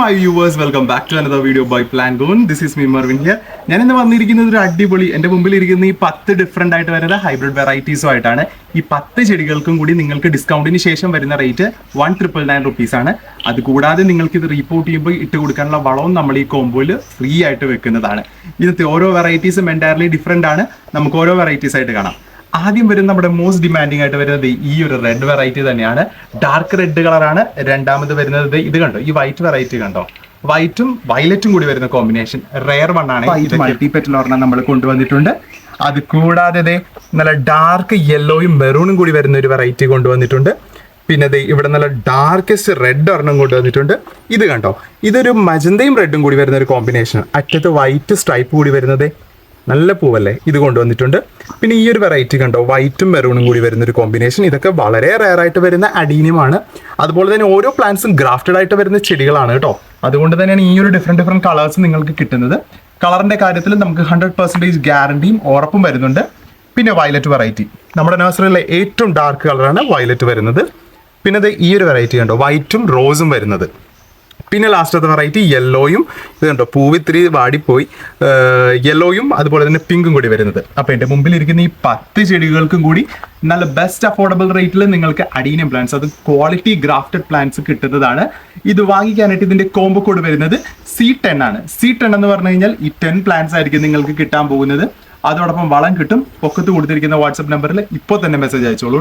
My viewers welcome back to another video by plan gone this is me Marvin here ഞാൻ ഇന്ന് വന്നിരിക്കുന്നത് ഒരു അടിപൊളി എന്റെ മുമ്പിൽ ഇരിക്കുന്ന ഈ പത്ത് ഡിഫറെന്റ് ആയിട്ട് വരുന്ന ഹൈബ്രിഡ് വെറൈറ്റീസും ആയിട്ടാണ്. ഈ പത്ത് ചെടികൾക്കും കൂടി നിങ്ങൾക്ക് ഡിസ്കൗണ്ടിന് ശേഷം വരുന്ന rate one triple nine rupees ആണ്. അത് കൂടാതെ നിങ്ങൾക്ക് ഇത് റീപോർട്ട് ചെയ്യുമ്പോൾ ഇട്ട് കൊടുക്കാനുള്ള വളവും നമ്മൾ ഈ കോമ്പോയിൽ ഫ്രീ ആയിട്ട് വെക്കുന്നതാണ്. ഇതിനകത്ത് ഓരോ വെറൈറ്റീസും എന്റയർലി ഡിഫറെന്റ് ആണ്. നമുക്ക് ഓരോ വെറൈറ്റീസ് ആയിട്ട് കാണാം. ആദ്യം വരുന്ന നമ്മുടെ മോസ്റ്റ് ഡിമാൻഡിങ് ആയിട്ട് വരുന്നത് ഈ ഒരു റെഡ് വെറൈറ്റി തന്നെയാണ്. ഡാർക്ക് റെഡ് കളറാണ് രണ്ടാമത് വരുന്നത് ഇത് കണ്ടോ? ഈ വൈറ്റ് വെറൈറ്റി കണ്ടോ? വൈറ്റും വയലറ്റും കൂടി വരുന്ന കോമ്പിനേഷൻ റെയർ വൺ ആണ്. മൾട്ടിപെറ്റൽ ഒരെണ്ണം നമ്മൾ കൊണ്ടുവന്നിട്ടുണ്ട്. അത് കൂടാതെ നല്ല ഡാർക്ക് യെല്ലോയും മെറൂണും കൂടി വരുന്ന ഒരു വെറൈറ്റി കൊണ്ടുവന്നിട്ടുണ്ട്. പിന്നെ ദേ ഇവിടെ നല്ല ഡാർക്കസ്റ്റ് റെഡ് ഒരെണ്ണം കൊണ്ടുവന്നിട്ടുണ്ട്. ഇത് കണ്ടോ? ഇതൊരു മജന്തയും റെഡും കൂടി വരുന്ന ഒരു കോമ്പിനേഷൻ അറ്റത്ത് വൈറ്റ് സ്ട്രൈപ്പ് കൂടി വരുന്നത്. നല്ല പൂവല്ലേ? ഇത് കൊണ്ടുവന്നിട്ടുണ്ട്. പിന്നെ ഈ ഒരു വെറൈറ്റി കണ്ടോ? വൈറ്റും മെറൂണും കൂടി വരുന്ന ഒരു കോമ്പിനേഷൻ ഇതൊക്കെ വളരെ റയർ ആയിട്ട് വരുന്ന അഡീനിയമാണ് അതുപോലെ തന്നെ ഓരോ പ്ലാന്റ്സും ഗ്രാഫ്റ്റഡ് ആയിട്ട് വരുന്ന ചെടികളാണ് കേട്ടോ. അതുകൊണ്ട് തന്നെയാണ് ഈ ഒരു ഡിഫറെന്റ് ഡിഫറെന്റ് കളേഴ്സ് നിങ്ങൾക്ക് കിട്ടുന്നത്. കളറിന്റെ കാര്യത്തിൽ നമുക്ക് ഹൺഡ്രഡ് പെർസെന്റേജ് ഗ്യാരണ്ടിയും ഉറപ്പും വരുന്നുണ്ട്. പിന്നെ വയലറ്റ് വെറൈറ്റി നമ്മുടെ നഴ്സറിയിലെ ഏറ്റവും ഡാർക്ക് കളറാണ് വയലറ്റ് വരുന്നത്. പിന്നെ ദേ ഈ ഒരു വെറൈറ്റി കണ്ടോ? വൈറ്റും റോസും വരുന്നത്. പിന്നെ ലാസ്റ്റത്തെ വെറൈറ്റി യെല്ലോയും ഇത് കണ്ടോ പൂവ് ഇത്തിരി വാടിപ്പോയി യെല്ലോയും അതുപോലെ തന്നെ പിങ്കും കൂടി വരുന്നത്. അപ്പോൾ എന്റെ മുമ്പിൽ ഇരിക്കുന്ന ഈ പത്ത് ചെടികൾക്കും കൂടി നല്ല ബെസ്റ്റ് അഫോർഡബിൾ റേറ്റിൽ നിങ്ങൾക്ക് അഡീനിയം പ്ലാന്റ്സ് അത് ക്വാളിറ്റി ഗ്രാഫ്റ്റഡ് പ്ലാന്റ്സ് കിട്ടുന്നതാണ്. ഇത് വാങ്ങിക്കാനായിട്ട് ഇതിന്റെ കോംബോ കോഡ് വരുന്നത് സി ടെൻ ആണ്. സി ടെൻ എന്ന് പറഞ്ഞു കഴിഞ്ഞാൽ ഈ ടെൻ പ്ലാന്റ്സ് ആയിരിക്കും നിങ്ങൾക്ക് കിട്ടാൻ പോകുന്നത്. അതോടൊപ്പം വളം കിട്ടും. പൊക്കത്ത് കൊടുത്തിരിക്കുന്ന വാട്സപ്പ് നമ്പറിൽ ഇപ്പോൾ തന്നെ മെസ്സേജ് അയച്ചോളൂ.